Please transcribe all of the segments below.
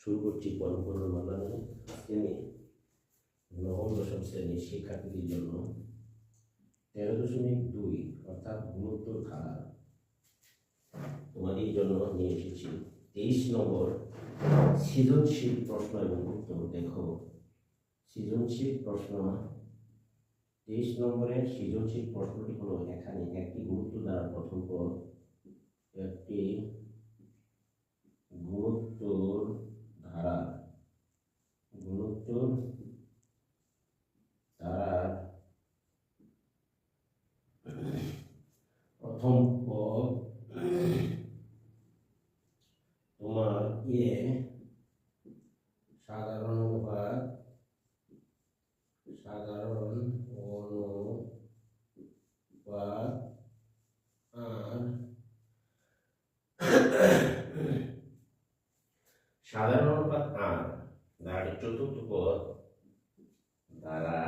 শুরু করছি পরম্পরা মালানে আমি নবম দশম শ্রেণির শিক্ষার্থীদের জন্য তেরো দশমিক দুই অর্থাৎ গুণোত্তর ধারা তোমাদের জন্য নিয়ে এসেছি। তেইশ নম্বর, সৃজনশীল প্রশ্ন এবং উত্তর দেখো। সৃজনশীল প্রশ্ন। তেইশ নম্বরের সৃজনশীল প্রশ্নটি হলো এখানে একটি গুরুত্ব দ্বারা প্রথম পদ। একটি গুণোত্তর ধারা গুণোত্তর ধারার প্রথম পদ তোমার এ সাধারণ অনুপাত সাধারণ অনুপাত আর সাধারণ অনুপাত আর ধারাটির চতুর্থ পদ দ্বারা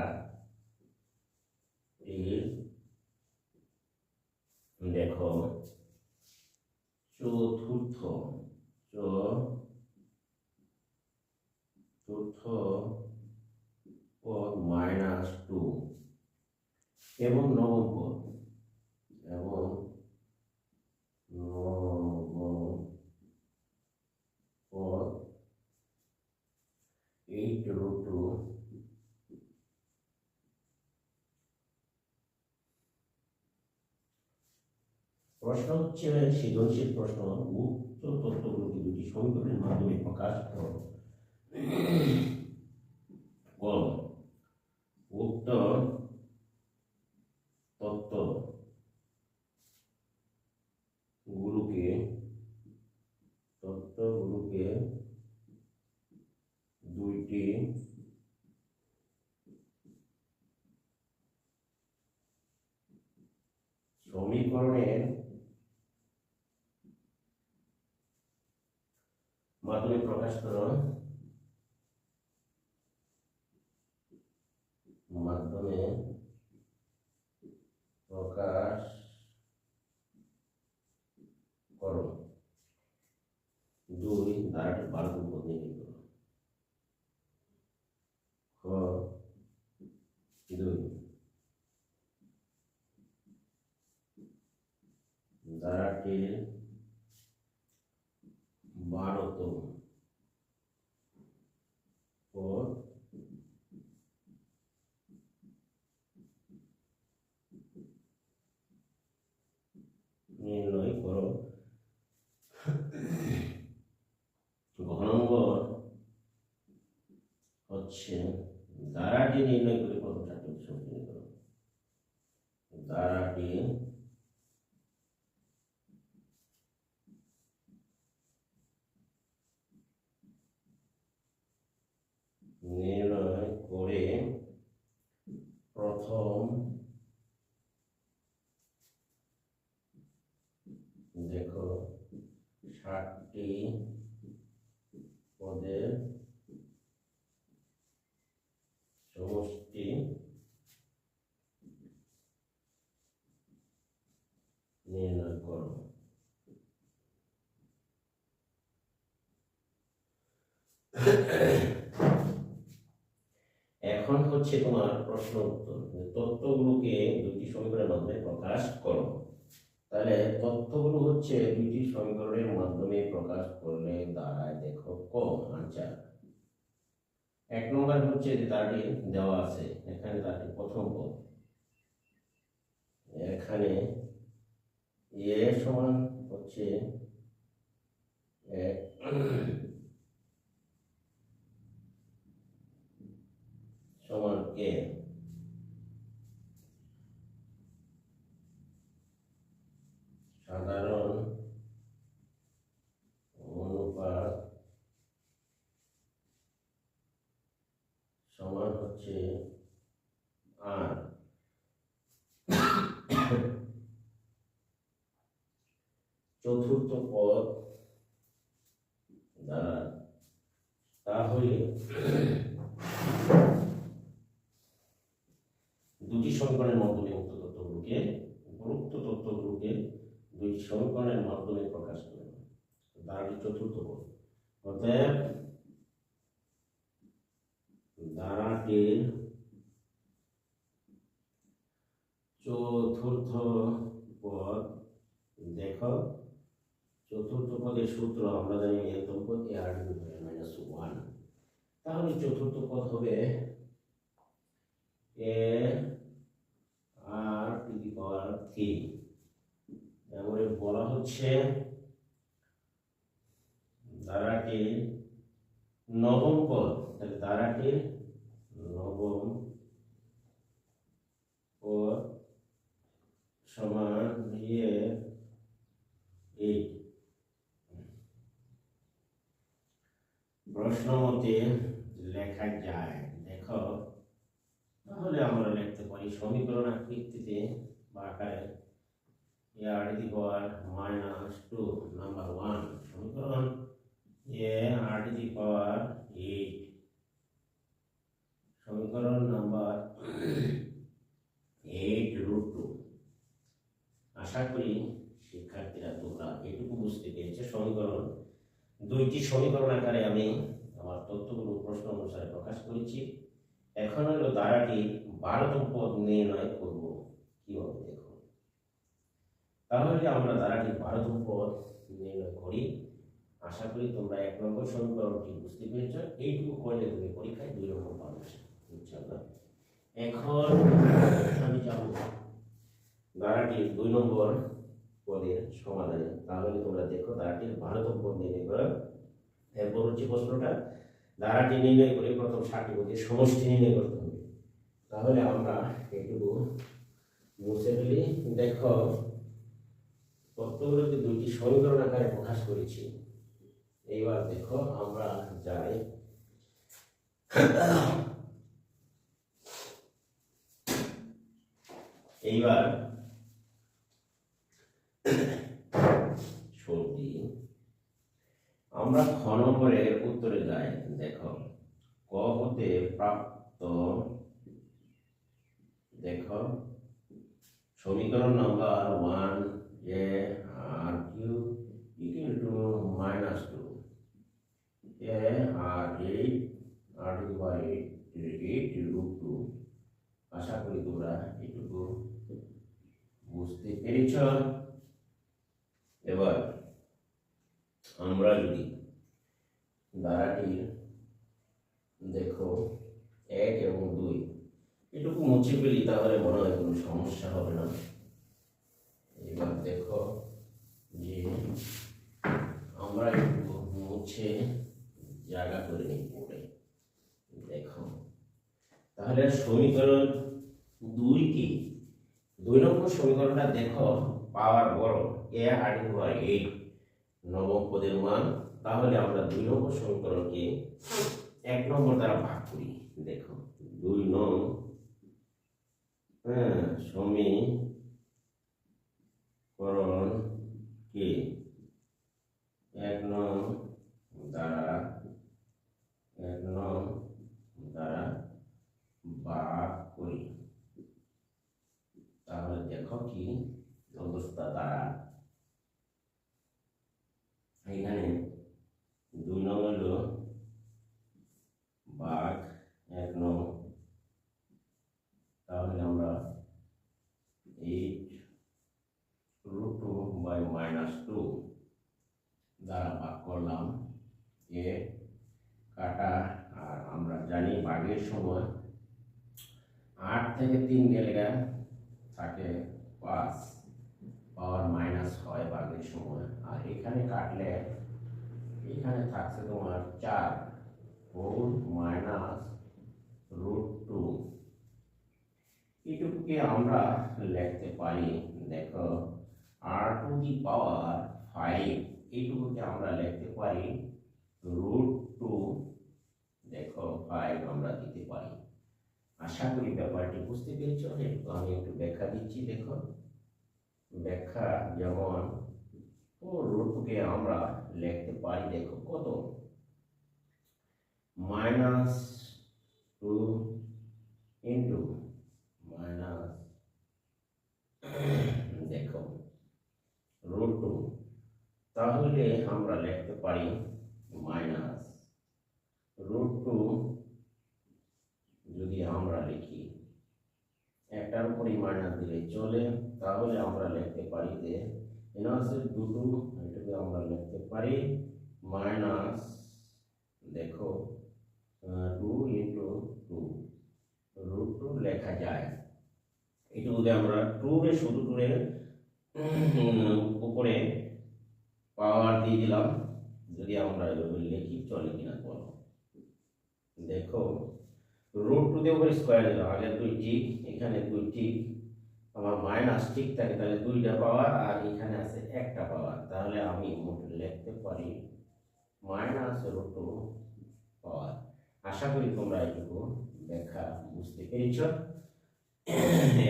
দেখো চতুর্থ চতুর্থ পদ মাইনাস টু এবং নবম পদ এবং নবম পদ এইট রুট টু প্রশ্ন হচ্ছে সৃজনশীল প্রশ্ন উক্ত তথ্যগুলোকে দুটি সমীকরণের মাধ্যমে প্রকাশ করো বল উক্ত তত্ত্ব গুলোকে তত্ত্বগুলোকে দুইটি সমীকরণের মাধ্যমে প্রকাশ করো মাধ্যমে প্রকাশ করো। দুই ধারাটি বারো পদ নির্ণয় করো। খ বারোতম। পদ নির্ণয় করো ঘ নম্বর হচ্ছে দ্বারাটি নির্ণয় করে করো দ্বারাটি নির্ণয় করে প্রথম দেখো ষাটটি পদের সমষ্টি নির্ণয় করো এখন হচ্ছে তোমার প্রশ্ন উত্তর। তত্ত্বগুলোকে দুটি সমীকরণের মাধ্যমে প্রকাশ করো। তাহলে তথ্যগুলো হচ্ছে দুইটি সমীকরণের মাধ্যমে প্রকাশ করলে দাঁড়ায় দেখো ক আনসার এক নম্বর হচ্ছে যে তারটি দেওয়া আছে, এখানে তারটি প্রথম পদ। এখানে এ সমান হচ্ছে এক সমান কে সাধারণ অনুপাত সমান হচ্ছে আর। চতুর্থ পদ দ্বারা তাহলে দুটি সমীকরণের মাধ্যমে উক্ত তত্ত্বগুলোকে, উপরোক্ত তত্ত্বগুলোকে দুই সমীকরণের মাধ্যমে প্রকাশ করে। ধারাটি চতুর্থ পদ। অতএব ধারাটির চতুর্থ পদ। দেখো, চতুর্থ পদের সূত্র আমরা জানি একদম পদ এ আর মাইনাস ওয়ান তাহলে চতুর্থ পদ হবে এ আর টু দি পাওয়ার থ্রি এবারে বলা হচ্ছে ধারাটির নবম পদ। তাহলে ধারাটির নবম পদ সমান ইয়ে এইট প্রশ্ন মতে লেখা যায়, দেখো তাহলে আমরা লিখতে পারি সমীকরণ আকৃতিতে বা আকারে R to the power minus two number one সমীকরণ এ আর টু পাওয়ার এইট সমীকরণ নাম্বার এইট রুট টু আশা করি শিক্ষার্থীরা তোমরা এটুকু বুঝতে পেরেছে সমীকরণ। দুইটি সমীকরণ আকারে আমি আমার তথ্যগুলো প্রশ্ন অনুসারে প্রকাশ করেছি। এখন হলো দ্বারাটি বারোতম পদ নির্ণয় করব? কীভাবে দেখো তাহলে আমরা দ্বারাটি বারোতম পদ নির্ণয় করি? আশা করি তোমরা এক নম্বর সমীকরণটি বুঝতে পেরেছ। এইটুকু করলে তুমি পরীক্ষায় দুই নম্বর পাবে। ইনশাআল্লাহ এখন আমি যাব ধারাটি দুই নম্বর পদের সমাধানে। তাহলে তোমরা দেখো ধারাটির ভারতম পদ নির্ণয় করো এরপর হচ্ছে প্রশ্নটা ধারাটি নির্ণয় করে প্রথম ষাটটি পদের সমষ্টি নির্ণয় করতে হবে। তাহলে আমরা এটুকু মুছে ফেলি। দেখো তত্ত্বগুলোকে দুইটি সমীকরণ আকারে প্রকাশ করেছি। এইবার দেখো, আমরা যাই। এইবার আমরা খ নম্বরের উত্তরে যাই। দেখো, ক হতে প্রাপ্ত, দেখো, সমীকরণ number one A R Q equal to minus two A R eight R two eight eight root two আশা করি তোমরা এটুকু বুঝতে পেরেছ। এবার আমরা যদি ধারাটির দেখো এক এবং দুই। এটুকু মুছে ফেলি তাহলে মনে হয় কোনো সমস্যা হবে না। এবার দেখো যে আমরা একটু মুছে জায়গা করে নিই পড়ে দেখো। তাহলে সমীকরণ দুই কি? দুই নম্বর সমীকরণটা দেখো, পাওয়ার বড় এ আর এইট নবম পদের মান তাহলে আমরা দুই নম্বর সমীকরণকে এক নম্বর দ্বারা ভাগ করি। দেখো, দুই নং হ্যাঁ সমীকরণ কে? এক নং দ্বারা, এক নং দ্বারা ভাগ করি। তাহলে দেখো কি অবস্থা দ্বারা এখানে দুই নং হলো বাঘ, এক নং তাহলে আমরা eight root two by minus two দ্বারা ভাগ করলাম এ কাটা, আর আমরা জানি বাঘের সময় আট থেকে তিন গেলে থাকে পাঁচ, পাওয়ার মাইনাস হয় বাঘের সময়। আর এখানে কাটলে এখানে থাকছে তোমার চার ফোর মাইনাস রুট টু এটুকুকে আমরা লিখতে পারি, দেখো আর টু দি পাওয়ার ফাইভ এইটুকুকে আমরা লিখতে পারি রুট টু দেখো ফাইভ আমরা দিতে পারি। আশা করি ব্যাপারটি বুঝতে পেরেছ একটু আমি একটু ব্যাখ্যা দিচ্ছি, দেখো। ব্যাখ্যা যেমন ও রুটকে আমরা লিখতে পারি দেখো কত মাইনাস টু ইন্টু মাইনাস দেখো রুট টু তাহলে আমরা লিখতে পারি মাইনাস রুট টু যদি আমরা লিখি একটার উপরই মাইনাস দিলে চলে তাহলে আমরা লিখতে পারি যে এনার্সের দুটো এটাকে আমরা লিখতে পারি মাইনাস দেখো two into two root two লেখা যায়। এটা যদি আমরা টু রে শুধু টুরে উপরে পাওয়ার দিয়ে দিলাম, যদি আমরা এভাবে লিখি, চলে কিনা বলো। দেখো রুট টু দিয়ে উপরে স্কোয়ার দিলাম আগে দুই টিক এখানে দুই টিক আমার মাইনাস ঠিক থাকে, তাহলে দুইটা পাওয়ার আর এখানে আছে একটা পাওয়ার। তাহলে আমি মোট লিখতে পারি মাইনাস রুট পাওয়ার। আশা করি তোমরা এটুকু দেখা বুঝতে পেরেছ।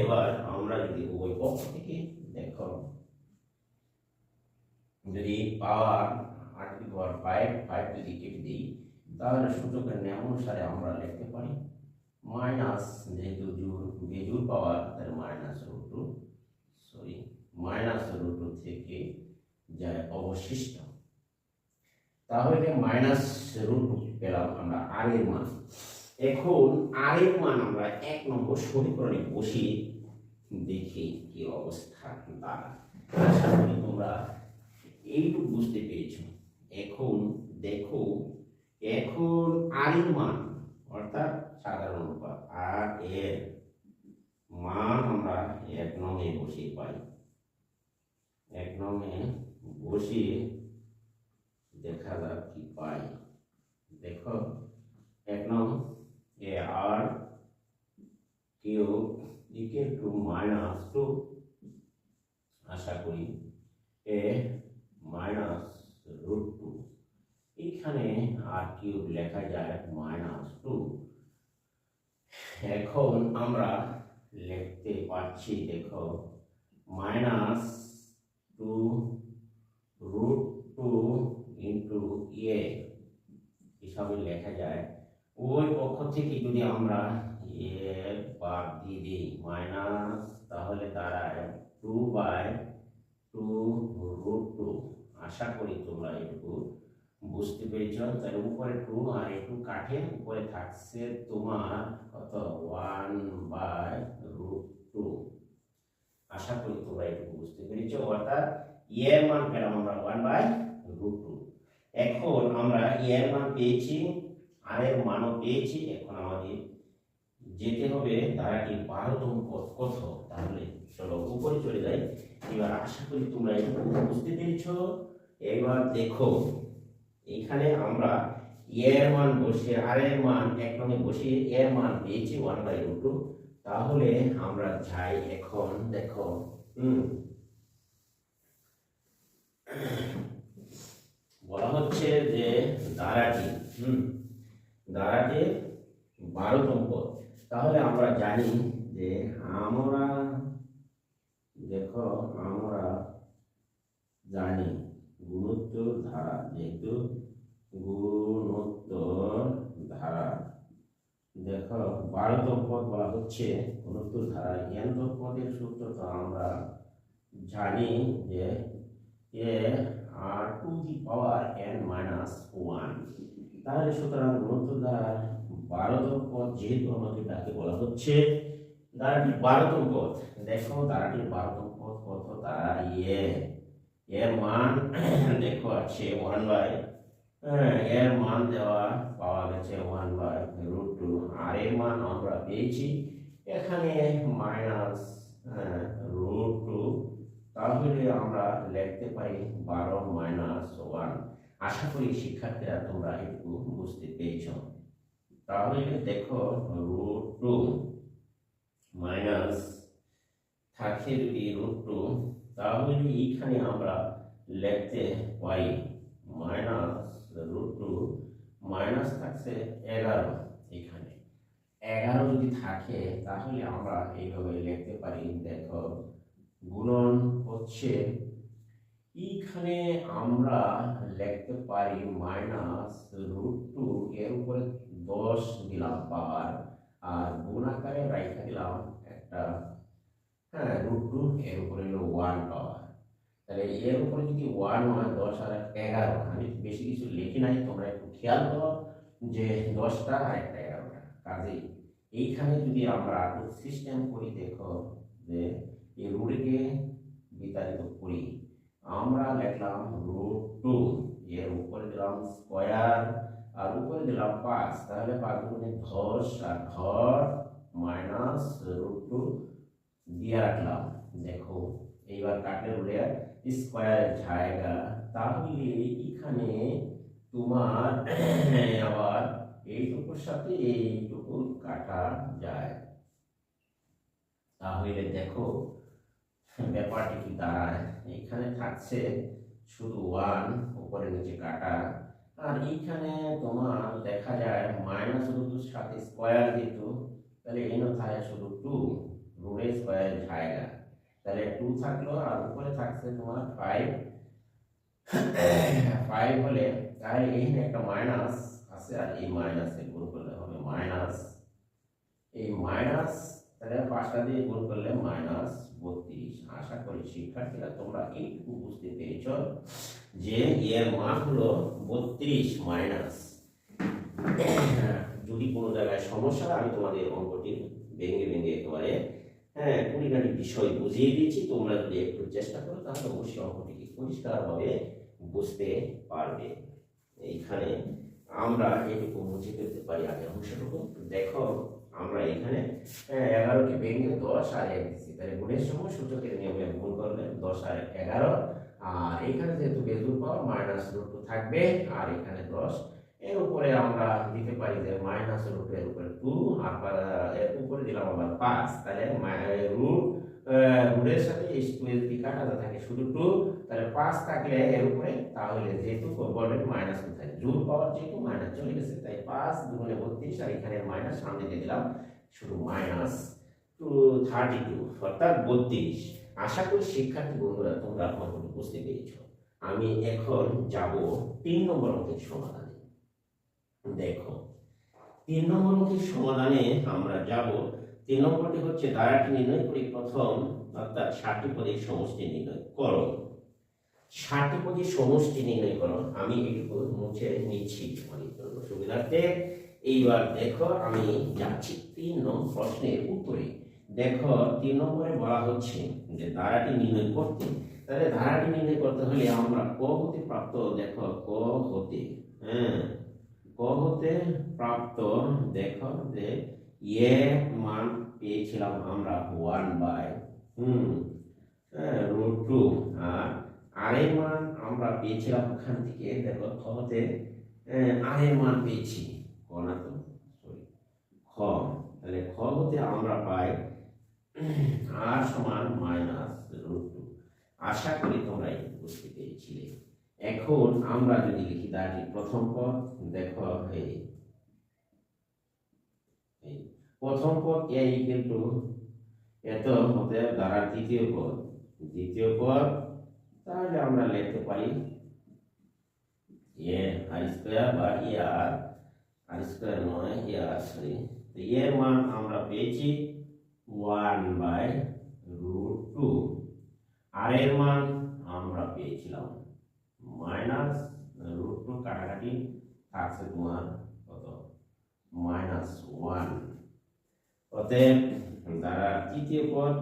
এবার আমরা যদি উভয় পক্ষ থেকে দেখো, যদি পাওয়ার আট পাওয়ার ফাইভ ফাইভ যদি কেটে দিই, তাহলে সূচকের নিয়ম অনুসারে আমরা লিখতে পারি মাইনাস যেহেতু জুর বেজুর পাওয়ার তাহলে minus root sorry minus root থেকে যায় অবশিষ্ট। তাহলে মাইনাস রুট টু পেলাম আমরা আর মান। এখন আর মান আমরা এক নম্বর সমীকরণে বসিয়ে দেখি কি অবস্থা দাঁড়ায় আশা করি তোমরা এইটুকু বুঝতে পেরেছ। এখন দেখো, এখন আর মান, অর্থাৎ সাধারণ অনুপাত। আর এর মান আমরা এক নঙে বসিয়ে পাই। এক নঙে বসিয়ে দেখা যাক কি পাই। দেখো, এক নং A R Q equal to minus two. আশা করি এ মাইনাস রুট টু। এখানে আর কিউব লেখা যায় মাইনাস টু। এখন আমরা লিখতে পারছি, দেখো minus two root two into A হিসাবে লেখা যায়। ওই পক্ষ থেকে যদি আমরা এ বাদ দিয়ে দিই মাইনাস তাহলে দাঁড়ায় two by two root two আশা করি তোমরা এটুকু বুঝতে পেরেছ? তাহলে উপরে টু আর একটু কাঠে, উপরে থাকছে তোমার কত? ওয়ান বাই রুট টু আশা করি তোমরা এটুকু বুঝতে পেরেছ। অর্থাৎ এর মান পেলাম আমরা ওয়ান বাই রুট টু এখন আমরা এর মান পেয়েছি আর এর মানও পেয়েছি। এখন আমাদের যেতে হবে ধারাটির বারোতম পথ কত? তাহলে চলো উপরে চলে যাই। এবার আশা করি তোমরা এটুকু বুঝতে পেরেছ। এবার দেখো এখানে আমরা এর মান বসে আর এর মান এক রঙে বসিয়ে এর মান পেয়েছি ওয়ান বাই রুট টু তাহলে আমরা যাই এখন, দেখো, হুম। বলা হচ্ছে যে দ্বারাটি হুম দ্বারাটি বারোতম পদ তাহলে আমরা জানি যে আমরা, দেখো, আমরা জানি গুণোত্তর ধারা যেহেতু গুণোত্তর ধারা দেখো, বারোতম পদ বলা হচ্ছে গুণোত্তর ধারা এনতম পদের সূত্র তো আমরা জানি যে A R to the power N minus one. তাহলে সুতরাং গুণোত্তর ধারার বারোতম পদ যেহেতু আমাকে তাকে বলা হচ্ছে ধারাটির বারোতম পদ। দেখো ধারাটির বারোতম পদ কত? তারা ইয়ে এর মান, দেখো আছে ওয়ান বাই এর মান দেওয়া পাওয়া গেছে one by root two R এর মান আমরা পেয়েছি এখানে মাইনাস রুট টু তাহলে আমরা লিখতে পারি বারো মাইনাস ওয়ান আশা করি শিক্ষার্থীরা তোমরা একটু বুঝতে পেরেছ। তাহলে দেখো রুট টু মাইনাস থাকে যদি রুট টু তাহলে এইখানে আমরা লিখতে পাই মাইনাস রুট টু মাইনাস থাকছে এগারো এখানে। এগারো যদি থাকে, তাহলে আমরা এইভাবে লিখতে পারি, দেখো, গুণন হচ্ছে, এইখানে আমরা লিখতে পারি মাইনাস রুট টু এর উপরে দশ দিলাম পাওয়ার, আর গুণ আকারে রাইখা দিলাম একটা হ্যাঁ রুট টু এর উপরে হলো ওয়ান পাওয়ার তাহলে এর উপরে যদি ওয়ান হয়, দশ আর এগারো, আমি বেশি কিছু লিখি নাই, তোমরা একটু খেয়াল করো যে দশটা আর একটা এগারোটা। কাজেই এইখানে যদি আমরা সিস্টেম করি, দেখো যে এই রুটকে বিতাড়িত করি, আমরা লিখলাম রুট টু এর উপরে দিলাম স্কোয়ার আর উপরে দিলাম পাঁচ। তাহলে পাঁচ গুণে দশ আর ঘর মাইনাস রুট টু দিয়ে রাখলাম। দেখো, এইবার কাটলে উঠে স্কোয়ার জায়গা। তাহলে এখানে তোমার আবার এইটুকুর সাথে এইটুকু কাটা যায়। তাহলে দেখো, ব্যাপারটি কি দাঁড়ায়? এখানে থাকছে শুধু ওয়ান উপরে নিচে কাটা। আর এইখানে তোমার দেখা যায় মাইনাস রুটের সাথে স্কোয়ার যেহেতু, তাহলে এনে থাকে শুধু টু রুটে স্কোয়ার জায়গা তাহলে টু থাকল আর উপরে থাকছে তোমার ফাইভ ফাইভ হলে তাহলে এখানে একটা মাইনাস আছে আর এই মাইনাসে গুণ করলে হবে মাইনাস এই মাইনাস তাহলে পাঁচটা দিয়ে গুণ করলে মাইনাস বত্রিশ। আশা করি শিক্ষার্থীরা তোমরা এইটুকু বুঝতে পেরেছ যে এর মান হলো বত্রিশ মাইনাস যদি কোনো জায়গায় সমস্যা আমি তোমাদের অঙ্কটি ভেঙে ভেঙে একেবারে হ্যাঁ কুড়িগাড়ি বিষয় বুঝিয়ে দিয়েছি। তোমরা যদি একটু চেষ্টা করো তাহলে অবশ্যই অঙ্কটিকে পরিষ্কারভাবে বুঝতে পারবে। এইখানে আমরা এটুকু মুছে ফেলতে পারি আগের অংশটুকু। দেখো আমরা এখানে হ্যাঁ, এগারোকে ভেঙে দশ আর এক দিচ্ছি তাহলে গুণের সময় সূচকের নিয়মে গুণ করলে দশ আর এগারো। আর এখানে যেহেতু বেজুর পাওয়ার মাইনাস রুট থাকবে। আর এখানে দশ এর উপরে আমরা দিতে পারি যে মাইনাস রুট এর উপরে টু আর এর উপরে দিলাম আবার পাঁচ, তাহলে রুট রুটের সাথে এই টু থাকে শুধু টু তাহলে পাঁচ থাকলে এর উপরে, তাহলে যেহেতু বলবেন মাইনাস কোথায় জুল পাওয়ার যেহেতু মাইনাস চলে গেছে, তাই পাঁচ দুগুণে বত্রিশ, আর এখানে মাইনাস সামনে দিয়ে দিলাম, শুধু মাইনাস টু থার্টি টু অর্থাৎ বত্রিশ। আশা করি শিক্ষার্থী বন্ধুরা, তোমরা অঙ্কটি বুঝতে পেরেছ। আমি এখন যাব তিন নম্বর অঙ্কের সমাধানে। দেখো। তিন নম্বর অঙ্কের সমাধানে আমরা যাব। তিন নম্বরটি হচ্ছে ধারাটি নির্ণয় করি প্রথম, অর্থাৎ ষাটটি পদের সমষ্টি নির্ণয় করো। ষাটটি পদের সমষ্টি নির্ণয় করো। আমি এটুকু মুছে নিচ্ছি সুবিধার্থে এইবার দেখো, আমি যাচ্ছি তিন নম্বর প্রশ্নের উপরে দেখো, তিন নম্বরে বলা হচ্ছে যে ধারাটি নির্ণয় করতে। তাহলে ধারাটি নির্ণয় করতে হলে আমরা ক হতে প্রাপ্ত? দেখো, ক হতে। হ্যাঁ। ক হতে প্রাপ্ত দেখো যে এ মান পেয়েছিলাম আমরা one by hmm root two আর আর মান আমরা পেয়েছিলাম ওখান থেকে, দেখো খ হতে আর এর মান পেয়েছি, ক না তো? সরি খ, তাহলে খ হতে আমরা পাই আর সমান মাইনাস রুট টু আশা করি তোমরা এই বুঝতে পেরেছিলে এখন আমরা যদি লিখি দাঁড়ি প্রথম পদ, দেখো এই। প্রথম পদ এ ইকুয়াল টু এত হতে দ্বারা দ্বিতীয় পদ। দ্বিতীয় পদ, তাহলে আমরা লিখতে পারি এ আর স্কোয়ার বা এ আর আর স্কোয়ার নয় এ আর সরি এর মান আমরা পেয়েছি one by root two R এর মান আমরা পেয়েছিলাম মাইনাস রুট টু কাটাকাটি থাকছে তোমার কত? Minus one. অতএব দ্বারা তৃতীয় পদ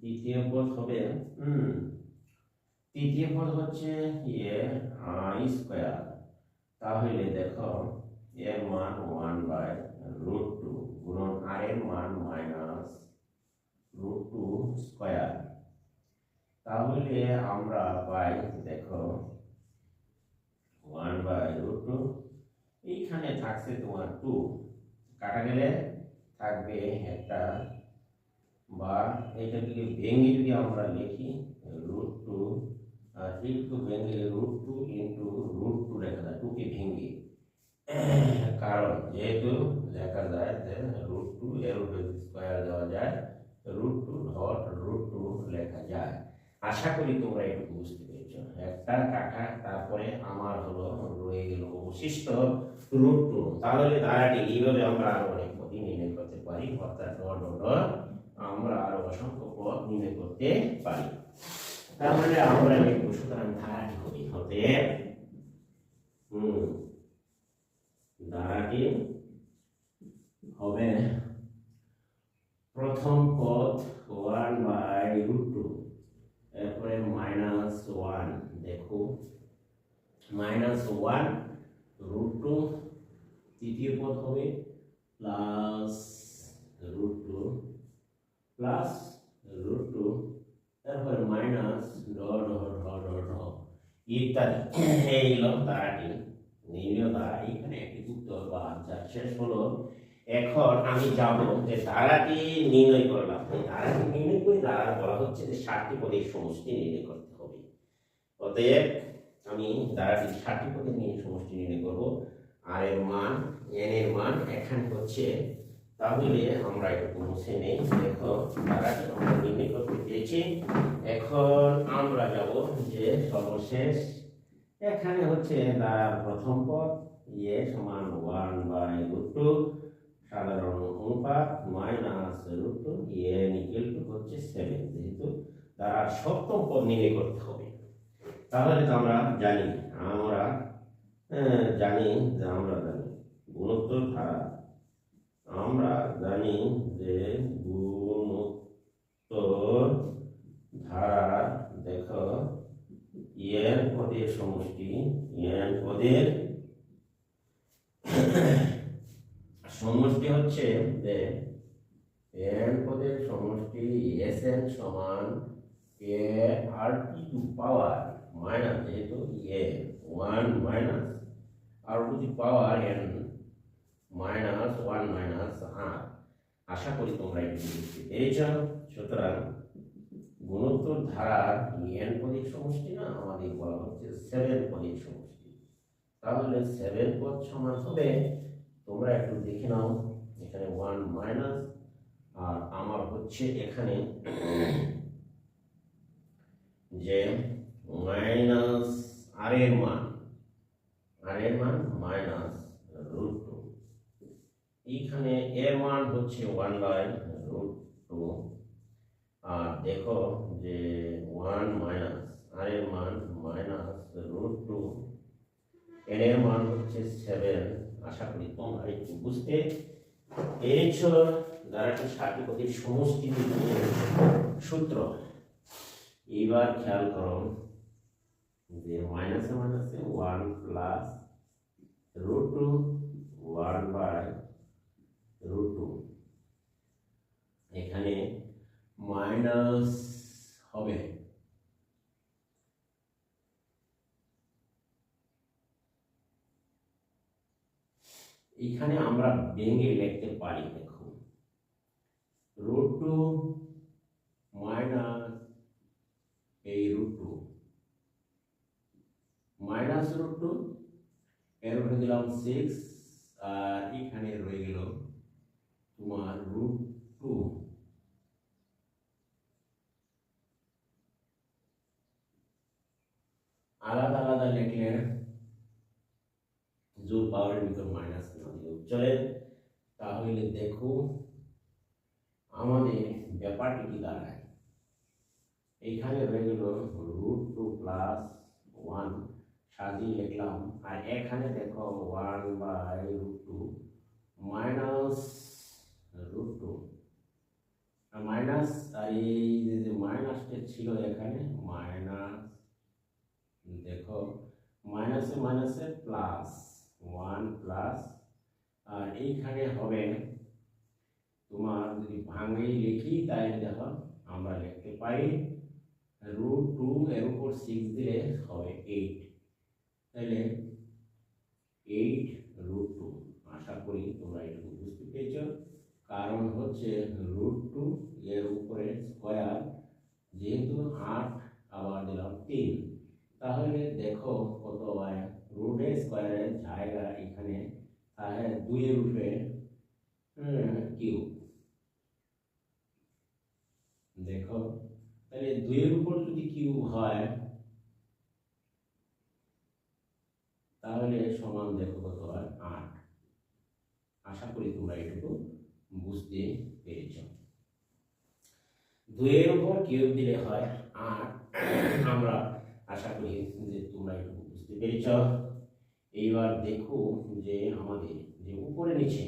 তৃতীয় পদ হবে, হুম, তৃতীয় পদ হচ্ছে এ আই স্কোয়ার। তাহলে দেখো এর মান ওয়ান বাই রুট টু গুণন আর এর মান মাইনাস রুট টু স্কোয়ার। তাহলে আমরা পাই দেখো ওয়ান বাই রুট টু এইখানে থাকছে তোমার টু কাটা গেলে থাকবে একটা বা এইটাকে ভেঙে যদি আমরা লিখি রুট টু আর একটু ভেঙে root two into root two লেখা যায় টুকে ভেঙে। কারণ যেহেতু লেখা যায় যে রুট টু এর স্কোয়ার দেওয়া যায় root two dot root two লেখা যায়। আশা করি তোমরা একটু বুঝতে পেরেছ। একটা কাটা তারপরে আমার হলো, রয়ে গেল অবশিষ্ট রুট টু তাহলে ধারাটি এইভাবে আমরা আরও অনেক পদই নির্ণয় করতে পারি। অর্থাৎ ডট ডট আমরা আরও অসংখ্য পথ নির্ণয় করতে পারি। মানে আমরা লিখব সুতরাং ধারাটি হতে হুম, ধারাটি হবে প্রথম পথ ওয়ান বাই রুট টু এরপরে মাইনাস ওয়ান দেখো। মাইনাস ওয়ান রুট টু তৃতীয় পদ হবে plus root two plus root two তারপরে মাইনাস ড ইত্যাদি। এইগুলো তারাটি, নির্ণয় দ্বারা এখানে একটি উত্তর বা আনসার শেষ হলো এখন আমি যাব যে ধারাটি নির্ণয় করলাম। ধারাটি নির্ণয় করে দ্বারা বলা হচ্ছে যে ষাটটি পদের সমষ্টি নির্ণয় করতে হবে। অতএব আমি ধারাটি ষাটটি পদের নিয়ে সমষ্টি নির্ণয় করব। আর এর মান এন এর মান এখানে হচ্ছে। তাহলে আমরা একটু মুছে নেই। দেখো ধারাটি আমরা নির্ণয় করতে পেরেছি। এখন আমরা যাব যে সর্বশেষ। এখানে হচ্ছে তার প্রথম পদ ইয়ে সমান ওয়ান বাই রুট টু সাধারণ অনুপাত মাইনাস রুট টু ইয়ে নিকেল টু হচ্ছে সেভেন যেহেতু তারা সপ্তম পদ নির্ণয় করতে হবে। তাহলে তো আমরা জানি আমরা জানি যে আমরা জানি, গুণোত্তর ধারা। আমরা জানি যে গুণোত্তর ধারা, দেখো, এন পদের সমষ্টি, এন পদের সমষ্টি হচ্ছে যে এন পদের সমষ্টি এস এন সমান এ আর টি টু পাওয়ার মাইনাস যেহেতু A one minus R to the power N minus one minus R আশা করি তোমরা এটি বুঝতে পেরেছ। সুতরাং গুণোত্তর ধারার এন পদের সমষ্টি না? আমাদের বলা হচ্ছে সেভেন পদের সমষ্টি। তাহলে সেভেন পদ সমান হবে তোমরা একটু দেখে নাও, এখানে ওয়ান মাইনাস আর আমার হচ্ছে এখানে যে মাইনাস আর এর মান আর এর মান মাইনাস রুট টু এইখানে এর মান হচ্ছে one by root two R দেখো যে ওয়ান মাইনাস আর এর মান মাইনাস রুট টু এর মান হচ্ছে সেভেন আশা করি তোমরা একটু বুঝতে পেরেছ দ্বারাটি ষাটপতির সমষ্টি সূত্র। এইবার খেয়াল করো যে মাইনাসে মাইনাসে one plus root two one by root two এখানে মাইনাস হবে। এখানে আমরা ভেঙে লিখতে পারি দেখো রুট টু মাইনাস এই root two minus root two এর দিলাম সিক্স আর এখানে রয়ে গেল তোমার রুট টু আলাদা আলাদা লিখলে জোর পাওয়ারের ভিতর মাইনাস না দিলেও চলে তাহলে দেখো, আমাদের ব্যাপারটি কি দাঁড়ায়? এইখানে রয়ে গেল রুট টু প্লাস ওয়ান সাজিয়ে লিখলাম। আর এখানে দেখো one by root two minus root two minus আর এই যে মাইনাসটা ছিল এখানে মাইনাস দেখো মাইনাসে মাইনাসে প্লাস ওয়ান প্লাস আর এইখানে হবে তোমার যদি ভাঙেই লিখি তাহলে দেখো আমরা লিখতে পারি রুট টু এর উপর সিক্স দিলে হবে এইট তাহলে এইট রুট টু আশা করি তোমরা এটুকু বুঝতে পেরেছ। কারণ হচ্ছে রুট টু এর উপরে স্কোয়ার যেহেতু আট, আবার দিলাম তিন। তাহলে দেখো কত হয়? রুটে স্কোয়ারের জায়গা এখানে, তাহলে দুইয়ের উপরে কিউ দেখো, তাহলে দুইয়ের উপর যদি কিউব হয়, তাহলে সমান দেখো কত হয়? আট। আশা করি তোমরা এটুকু বুঝতে পেরেছ। দুইয়ের উপর কিউব দিলে হয় আট। আমরা আশা করি যে তোমরা এটুকু বুঝতে পেরেছ। এইবার দেখো যে আমাদের যে উপরে নিচে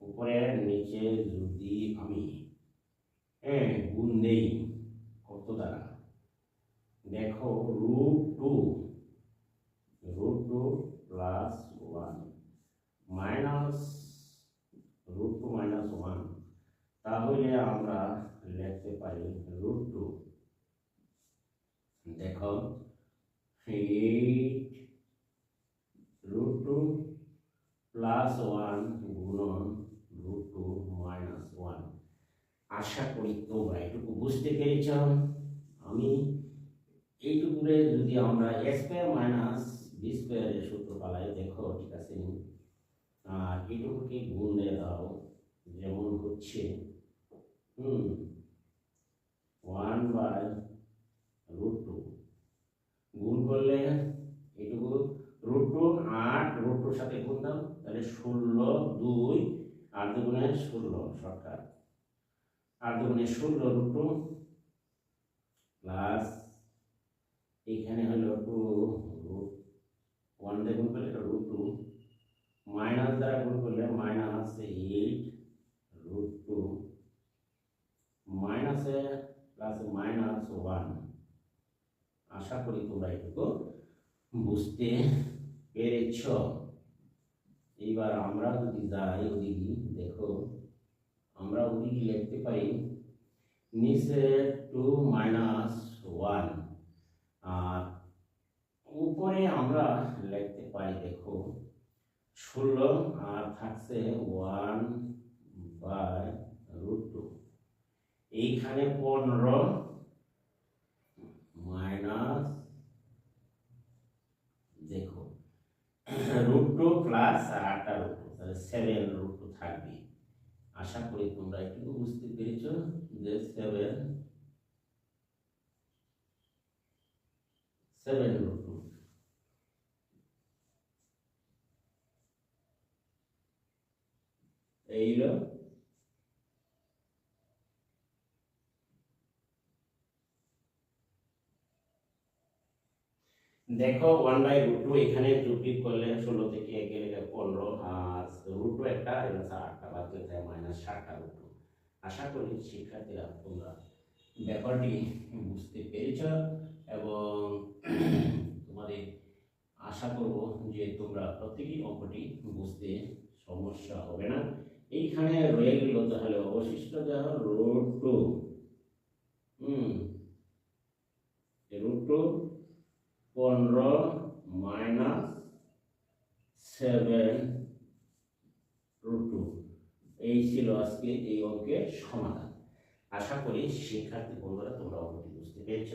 উপরে নিচে যদি আমি হ্যাঁ গুণ নেই, কত দ্বারা? দেখো root two root two plus one, minus root two minus one. তাহলে আমরা লিখতে পারি রুট টু। দেখো, eight root two plus one গুণন রুট টু মাইনাস ওয়ান। আশা করি তোমরা এটুকু বুঝতে পেরেছ। আমি এইটুকুরে যদি আমরা এ স্কোয়ার মাইনাস বি স্কোয়ারের সূত্র পালাই, দেখো, ঠিক আছে? আর এটুকুকে গুণ দিয়ে দাও, যেমন হচ্ছে, hmm one by root two গুণ করলে এটুকু রুট টু আট রুট টুর সাথে গুণ দাও, তাহলে ষোলো দুই আট দুগুণে ষোলো, শর্টকাট। আট দুগুণে ষোলো টু প্লাস এখানে হলো টু রুট ওয়ান দিয়ে গুণ করলে রুট টু। মাইনাস দ্বারা গুণ করলে মাইনাস এইট রুট টু। মাইনাসে প্লাস মাইনাস ওয়ান। আশা করি তোমরা এটুকু বুঝতে পেরেছ। এইবার আমরা যদি যাই ওদিকে, দেখো। আমরা ওদিকে লিখতে পারি নিচে টু মাইনাস ওয়ান। আর উপরে আমরা লিখতে পারি, দেখো, ষোলো, আর থাকছে ওয়ান বাই রুট টু। এইখানে পনেরো মাইনাস, দেখো, রুট টু প্লাস আর আটটা রুট টু, তাহলে সেভেন রুট টু থাকবে আশা করি তোমরা একটু বুঝতে পেরেছ যে সেভেন সেভেন রুট টু দেখো ওয়ান বাই রুট টু এখানে ত্রুটি করলে ষোলো থেকে গেলে পনেরো, আর রুট টু একটা আটটা বাদ থাকে মাইনাস ষাটটা রুট টু আশা করি শিক্ষার্থীরা তোমরা ব্যাপারটি বুঝতে পেরেছ এবং তোমাদের আশা করব যে তোমরা প্রত্যেকই অঙ্কটি বুঝতে সমস্যা হবে না। এইখানে রয়ে গেল তাহলে অবশিষ্ট যা root two hmm root two পনেরো মাইনাস সেভেন রুট টু এই ছিল আজকে এই অঙ্কের সমাধান। আশা করি শিক্ষার্থী বন্ধুরা তোমরা অঙ্কটি বুঝতে পেরেছ।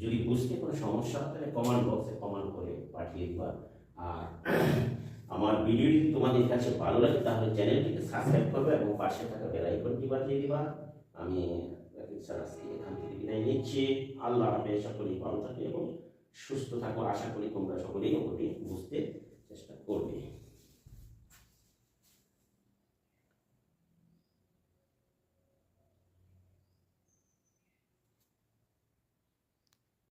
যদি বুঝতে কোনো সমস্যা হয়, তাহলে কমেন্ট বক্সে কমেন্ট করে পাঠিয়ে দিবা। আর আমার ভিডিওটি তোমাদের কাছে ভালো লাগে, তাহলে চ্যানেলটিকে সাবস্ক্রাইব করবে এবং পাশে থাকা বেল আইকনটি বাজিয়ে দিবা। আমি স্যার এখান থেকে বিদায় নিচ্ছি। আল্লাহ হাফেজ, সকলেই ভালো থাকে এবং সুস্থ থাকো আশা করি তোমরা সকলেই অঙ্কটি বুঝতে চেষ্টা করবে।